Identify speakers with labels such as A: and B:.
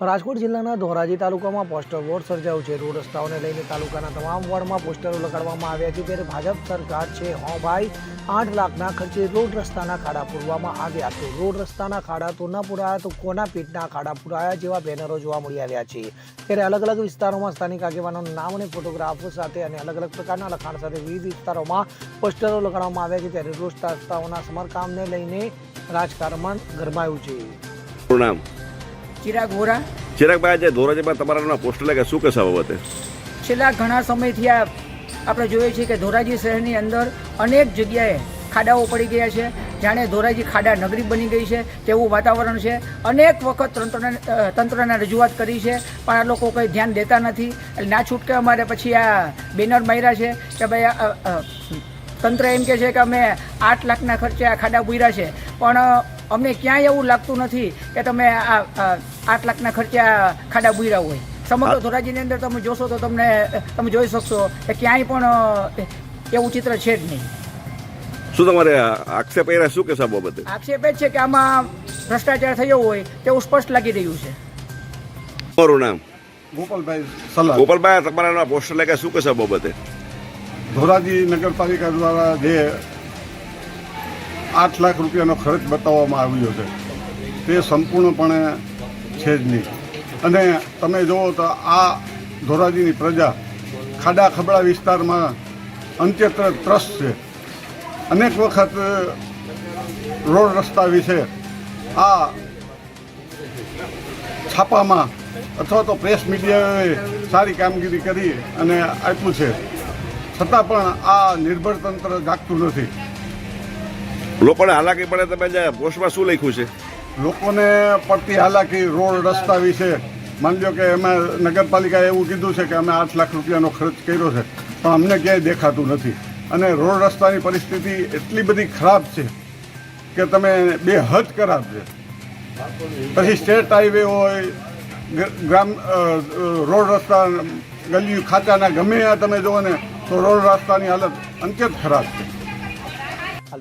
A: રાજકોટ જિલ્લાના ધોરાજી તાલુકામાં poster ward સર્જાયું છે. રોડ રસ્તાઓને લઈને તાલુકાના તમામ વોર્ડમાં પોસ્ટરો લગાડવામાં આવ્યા છે. ત્યારે ભાજપ સરકાર છે, હો ભાઈ, આઠ લાખના ખર્ચે રોડ રસ્તાના ખાડા પૂરવામાં આવ્યા. તો રોડ રસ્તાના ખાડા તો ન પૂરાયા, તો કોના પેટના ખાડા પુરાયા જેવા બેનરો જોવા મળી આવ્યા છે. ત્યારે અલગ અલગ વિસ્તારોમાં સ્થાનિક આગેવાનોના નામ અને ફોટોગ્રાફો સાથે અને અલગ અલગ પ્રકારના લખાણ સાથે વિવિધ વિસ્તારોમાં પોસ્ટરો લગાડવામાં આવ્યા છે. ત્યારે રોડ રસ્તાઓના સમારકામને લઈને રાજકારણ ગરમાયું છે.
B: ચિરાગ વોરા.
C: ચિરાગભાઈ આજે ધોરાજીમાં તમારા પોસ્ટર લાગ્યા શું કહેશો બાબતે?
B: છેલ્લા ઘણા સમયથી આ આપણે જોઈએ છીએ કે ધોરાજી શહેરની અંદર અનેક જગ્યાએ ખાડાઓ પડી ગયા છે. જાણે ધોરાજી ખાડા નગરી બની ગઈ છે તેવું વાતાવરણ છે. અનેક વખત તંત્રને તંત્રને રજૂઆત કરી છે પણ આ લોકો કંઈ ધ્યાન દેતા નથી. એટલે ના છૂટકે અમારે પછી આ બેનર માર્યા છે કે ભાઈ તંત્ર એમ કે છે કે અમે આઠ લાખના ખર્ચે આ ખાડા પૂર્યા છે. પણ અમને ક્યાંય એવું લાગતું નથી કે તમે આ આઠ લાખના ખર્ચે ખાડા પૂર્યા હોય. સમગ્ર ધોરાજીની અંદર તમે જોશો તો તમને તમે જોઈ શકશો કે ક્યાંય પણ એવું ચિત્ર છે જ નહીં.
C: શું તમારે આક્ષેપ એ શું કે સાહેબ બાબતે?
B: આક્ષેપ એ છે કે આમાં ભ્રષ્ટાચાર થયો હોય તેવું સ્પષ્ટ લાગી રહ્યું છે.
C: તમારું નામ?
D: ગોપાલભાઈ સલાહ
C: ગોપાલભાઈ તમારા પોસ્ટર લાગ્યા શું કહેશો બાબતે?
D: ધોરાજી નગરપાલિકા દ્વારા જે આઠ લાખ રૂપિયાનો ખર્ચ બતાવવામાં આવ્યો છે. તે સંપૂર્ણપણે છે જ નહીં. અને તમે જુઓ તો આ ધોરાજીની પ્રજા ખાડા ખબડા વિસ્તારમાં અંત્યત્ર ત્રસ્ત છે. અનેક વખત રોડ રસ્તા વિશે આ છાપામાં અથવા તો પ્રેસ મીડિયાએ સારી કામગીરી કરી અને આપ્યું છે. છતાં પણ આ નિર્ભર તંત્ર જાગતું નથી.
C: લોકોને હાલાકી પડે તમે જે પોસ્ટમાં શું લખ્યું છે?
D: લોકોને પડતી હાલાકી રોડ રસ્તા વિશે. માની લો કે એમાં નગરપાલિકાએ એવું કીધું છે કે અમે આઠ લાખ રૂપિયાનો ખર્ચ કર્યો છે, પણ અમને ક્યાંય દેખાતું નથી. અને રોડ રસ્તાની પરિસ્થિતિ એટલી બધી ખરાબ છે કે તમે બે હદ ખરાબ છે પછી સ્ટેટ હાઈવે હોય ગ્રામ રોડ રસ્તા, ગલીયું ખાતાના ગમે તમે જુઓ ને, તો રોડ રસ્તાની હાલત અંત્યત ખરાબ છે.